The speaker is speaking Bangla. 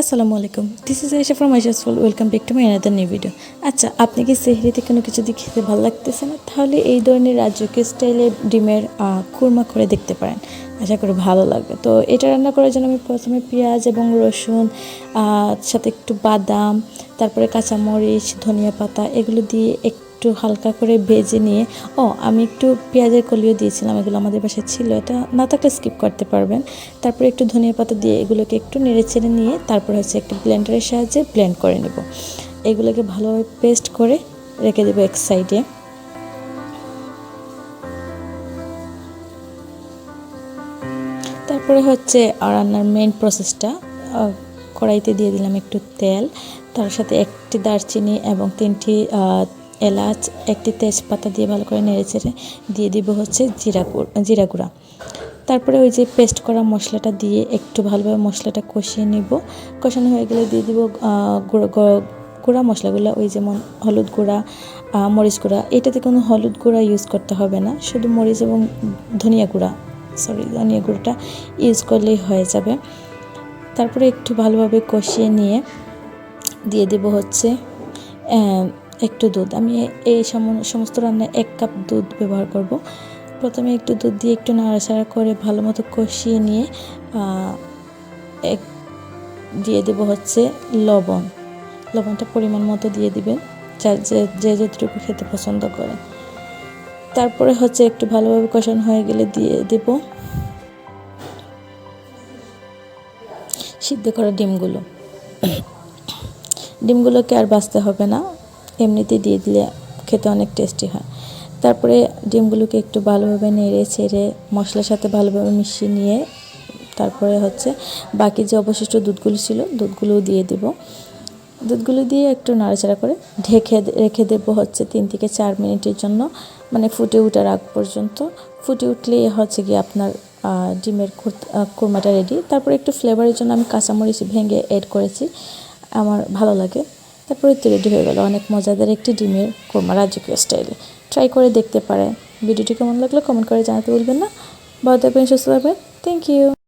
আসসালামু আলাইকুম। This is Aisa from আইসাসফুল welcome back to my another new video আচ্ছা আপনি কি সেহরিতে কোনো কিছু দিয়ে খেতে ভালো লাগতেছে না? তাহলে এই ধরনের রাজ্যকে স্টাইলে ডিমের কুরমা করে দেখতে পারেন। আশা করি ভালো লাগবে। তো এটা রান্না করার জন্য আমি প্রথমে পেঁয়াজ এবং রসুন সাথে একটু বাদাম, তারপরে কাঁচামরিচ, ধনিয়া পাতা, এগুলো দিয়ে একটু হালকা করে ভেজে নিয়ে, ও, আমি একটু পেঁয়াজের কলিও দিয়েছিলাম, এগুলো আমাদের বাসায় ছিল, এটা না থাকলে স্কিপ করতে পারবেন। তারপরে একটু ধনিয়া পাতা দিয়ে এগুলোকে একটু নেড়ে চেড়ে নিয়ে, তারপর হচ্ছে একটা ব্লেন্ডারের সাহায্যে ব্লেন্ড করে নেব। এগুলোকে ভালোভাবে পেস্ট করে রেখে দেবো এক সাইডে তারপরে হচ্ছে রান্নার মেন প্রসেসটা কড়াইতে দিয়ে দিলাম একটু তেল, তার সাথে একটি দারচিনি এবং তিনটি এলাচ একটি তেজপাতা দিয়ে ভালো করে নেড়ে চেড়ে দিয়ে দিব হচ্ছে জিরা জিরা গুঁড়া। তারপরে ওই যে পেস্ট করা মশলাটা দিয়ে একটু ভালোভাবে মশলাটা কষিয়ে নিব। কষানো হয়ে গেলে দিয়ে দিব গুঁড়ো মশলাগুলো, ওই যেমন হলুদ গুঁড়া মরিচ গুঁড়া। এটাতে কোনো হলুদ গুঁড়া ইউজ করতে হবে না, শুধু মরিচ এবং ধনিয়া গুঁড়া সরি ধনিয়া গুঁড়োটা ইউজ করলেই হয়ে যাবে। তারপরে একটু ভালোভাবে কষিয়ে নিয়ে দিয়ে দেব হচ্ছে একটু দুধ। আমি এই সম- সমস্ত রান্নায় এক কাপ দুধ ব্যবহার করব। প্রথমে একটু দুধ দিয়ে একটু নাড়াচাড়া করে ভালো মতো কষিয়ে নিয়ে এক, দিয়ে দেব হচ্ছে লবণ। লবণটা পরিমাণ মতো দিয়ে দিবেন, যা, যে যে যতটুকু খেতে পছন্দ করে। তারপরে হচ্ছে একটু ভালোভাবে কষানো হয়ে গেলে দিয়ে দেব সিদ্ধ করা ডিমগুলো। ডিমগুলোকে আর বাঁচতে হবে না। এমনিতে দিয়ে দিলে খেতে অনেক টেস্টি হয়। তারপরে ডিমগুলোকে একটু ভালোভাবে নেড়ে ছেড়ে মশলার সাথে ভালোভাবে মিশিয়ে নিয়ে তারপরে হচ্ছে বাকি যে অবশিষ্ট দুধগুলো ছিল, দুধগুলোও দিয়ে দেব। দুধগুলো দিয়ে একটু নাড়াচাড়া করে ঢেকে রেখে দেবো হচ্ছে তিন থেকে চার মিনিটের জন্য। মানে ফুটে ওঠার আগ পর্যন্ত। ফুটে উঠলেই হচ্ছে গিয়ে আপনার ডিমের কুরমাটা রেডি তারপরে একটু ফ্লেভারের জন্য আমি কাঁচামরিচ ভেঙে অ্যাড করেছি। আমার ভালো লাগে। তারপরে তো রেডি হয়ে গেল। অনেক মজাদার একটি ডিমের কোরমা রাজকীয় স্টাইলে ট্রাই করে দেখতে পারেন। ভিডিওটি কেমন লাগল কমেন্ট করে জানাতে বলবেন না। ভালো থাকবেন, সুস্থ থাকবেন। Thank you